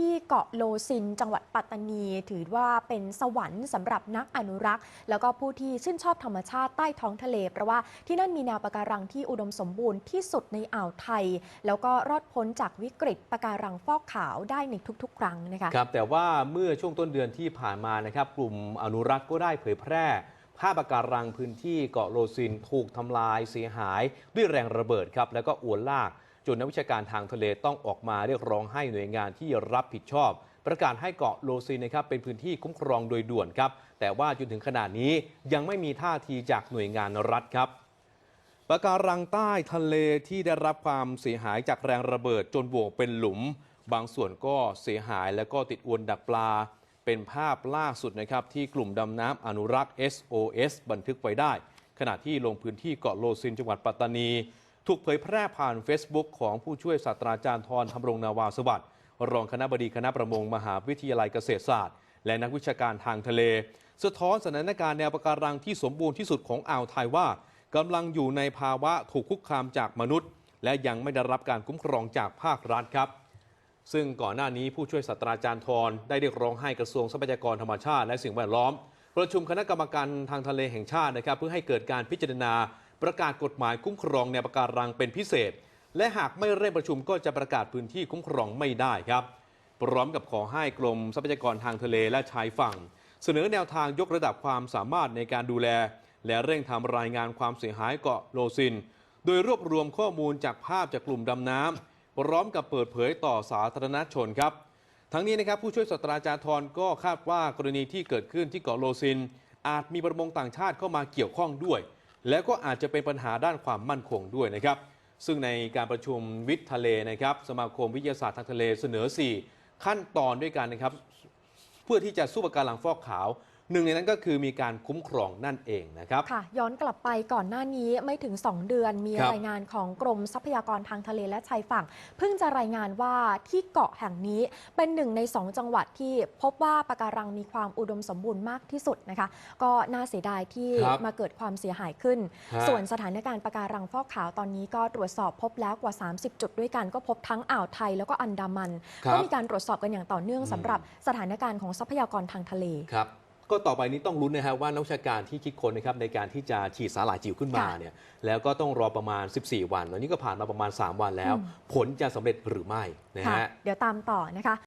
ที่เกาะโลซิน จังหวัดปัตตานี ถือว่าเป็นสวรรค์สำหรับนักอนุรักษ์ แล้วก็ผู้ที่ชื่นชอบธรรมชาติใต้ท้องทะเล เพราะว่าที่นั่นมีแนวปะการังที่อุดมสมบูรณ์ที่สุดในอ่าวไทย แล้วก็รอดพ้นจากวิกฤตปะการังฟอกขาวได้ในทุก ๆ ครั้งนะคะครับแต่ว่าเมื่อช่วงต้นเดือนที่ผ่านมานะครับกลุ่มอนุรักษ์ก็ได้เผยแพร่ภาพปะการังพื้นที่เกาะโลซินถูกทำลายเสียหายด้วยแรงระเบิดครับแล้วก็อวนลาก จนนักวิชาการทางทะเลต้องออกมาเรียกร้องให้หน่วยงานที่รับผิดชอบ ประกาศให้เกาะโลซินนะครับเป็นพื้นที่คุ้มครองโดยด่วนครับ แต่ว่าจนถึงขนาดนี้ยังไม่มีท่าทีจากหน่วยงานรัฐครับปะการังใต้ทะเลที่ได้รับความเสียหายจากแรงระเบิดจนโหวเป็นหลุม บางส่วนก็เสียหายแล้วก็ติดอวนดักปลา เป็นภาพล่าสุดนะครับที่กลุ่มดำน้ำอนุรักษ์ SOS บันทึกไว้ได้ ขณะที่ลงพื้นที่เกาะโลซินจังหวัดปัตตานี ถูกเผยแพร่ผ่าน Facebook ของผู้ช่วยศาสตราจารย์ทรธำรงนาวาสวัสดิ์รองคณะบดีคณะประมงมหาวิทยาลัยเกษตรศาสตร์ และนักวิชาการทางทะเล สะท้อนสถานการณ์แนวปะการังที่สมบูรณ์ที่สุดของอ่าวไทยว่ากำลังอยู่ในภาวะถูกคุกคามจากมนุษย์ และยังไม่ได้รับการคุ้มครองจากภาครัฐครับซึ่งก่อนหน้านี้ผู้ช่วยศาสตราจารย์ทรได้เรียกร้องให้กระทรวงทรัพยากรธรรมชาติและสิ่งแวดล้อม ประชุมคณะกรรมการทางทะเลแห่งชาตินะครับ เพื่อให้เกิดการพิจารณา ประกาศกฎหมายคุ้มครองแนวปะการังเป็นพิเศษ และหากไม่เร่งประชุมก็จะประกาศพื้นที่คุ้มครองไม่ได้ครับ พร้อมกับขอให้กรมทรัพยากรทางทะเลและชายฝั่ง เสนอแนวทางยกระดับความสามารถในการดูแล และเร่งทำรายงานความเสียหายเกาะโลซิน โดยรวบรวมข้อมูลจากภาพจากกลุ่มดำน้ำพร้อมกับเปิดเผยต่อสาธารณชนครับทั้งนี้นะครับผู้ช่วยศาสตราจารย์ทรก็คาดว่ากรณีที่เกิดขึ้นที่เกาะโลซิน อาจมีประมงต่างชาติเข้ามาเกี่ยวข้องด้วย แล้วก็อาจจะเป็นปัญหาด้านความมั่นคงด้วยนะครับ ซึ่งในการประชุมวิทย์ทะเลนะครับ สมาคมวิทยาศาสตร์ทางทะเลเสนอ 4 ขั้นตอนด้วยกันนะครับ เพื่อที่จะสู้ปะการังฟอกขาว หนึ่งในนั้นก็คือมีการคุ้มครองนั่นเองนะครับ ค่ะ ย้อนกลับไปก่อนหน้านี้ไม่ถึง 2 เดือนมีครับรายงานของกรมทรัพยากรทางทะเลและชายฝั่ง เพิ่งจะรายงานว่าที่เกาะแห่งนี้เป็นหนึ่งใน 2 จังหวัดที่พบว่าปะการังมีความอุดมสมบูรณ์มากที่สุดนะคะ ก็น่าเสียดายที่ครับมาเกิดความเสียหายขึ้น ฮะ ส่วนสถานการณ์ปะการังฟอกขาวตอนนี้ก็ตรวจสอบพบแล้วกว่า 30 จุดด้วยกันก็พบทั้งอ่าวไทยแล้วก็อันดามันครับก็มีการตรวจสอบกันอย่างต่อเนื่องอืม สำหรับสถานการณ์ของทรัพยากรทางทะเล ครับ ก็ต่อไปนี้ต้องลุ้นนะครับว่านักวิชาการที่คิดค้นนะครับในการที่จะฉีดสาหร่ายจิ๋วขึ้นมาค่ะเนี่ยแล้วก็ต้องรอประมาณ 14 วันวันนี้ก็ผ่านมาประมาณ 3 วันแล้ว อืม ผลจะสำเร็จหรือไม่นะค่ะฮะ เดี๋ยวตามต่อนะคะ